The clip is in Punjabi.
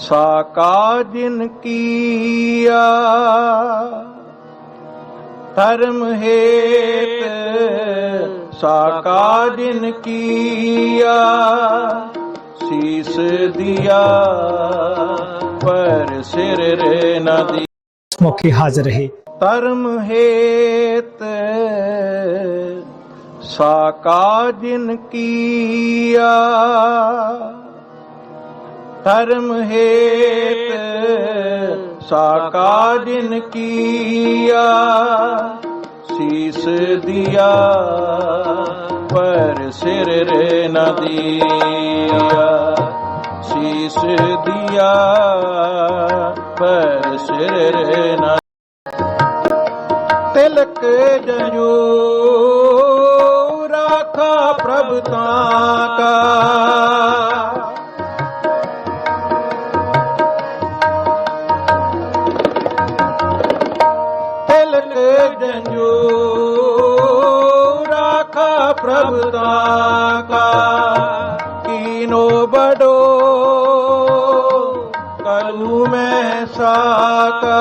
ਸਾਕਾ ਜਿਨ ਕੀਆ ਧਰਮ ਹੇਤ ਸਾਕਾ ਜਿਨ ਕੀਆ ਸੀਸ ਦਿਆ ਪਰ ਸਿਰ ਰੇ ਨਦੀ ਮੌਕੇ ਹਾਜ਼ਰ ਰਹੇ। ਧਰਮ ਹੇਤ ਸਾਕਾ ਜਿਨ ਕੀਆ ਧਰਮ ਹੇਤ ਸਾਕਾ ਜਿਨ ਕੀਆ, ਸੀਸ ਦਿਆ, ਪਰ ਸਿਰ ਰੇ ਨ ਸੀਸ ਦਿਆ, ਪਰ ਸਿਰ ਰੇ ਨ ਤਿਲਕ ਜਯੋ ਰਾਖਾ ਪ੍ਰਭ ਤਾਂ ਕਾ। ਤਿਲਕ ਜਯੋ ਰਾਖਾ ਪ੍ਰਭ ਤਾਂ ਕਾ ਕੀਨੋ ਬਡੋ ਕਲੂ ਮੈਂ ਸਾਕਾ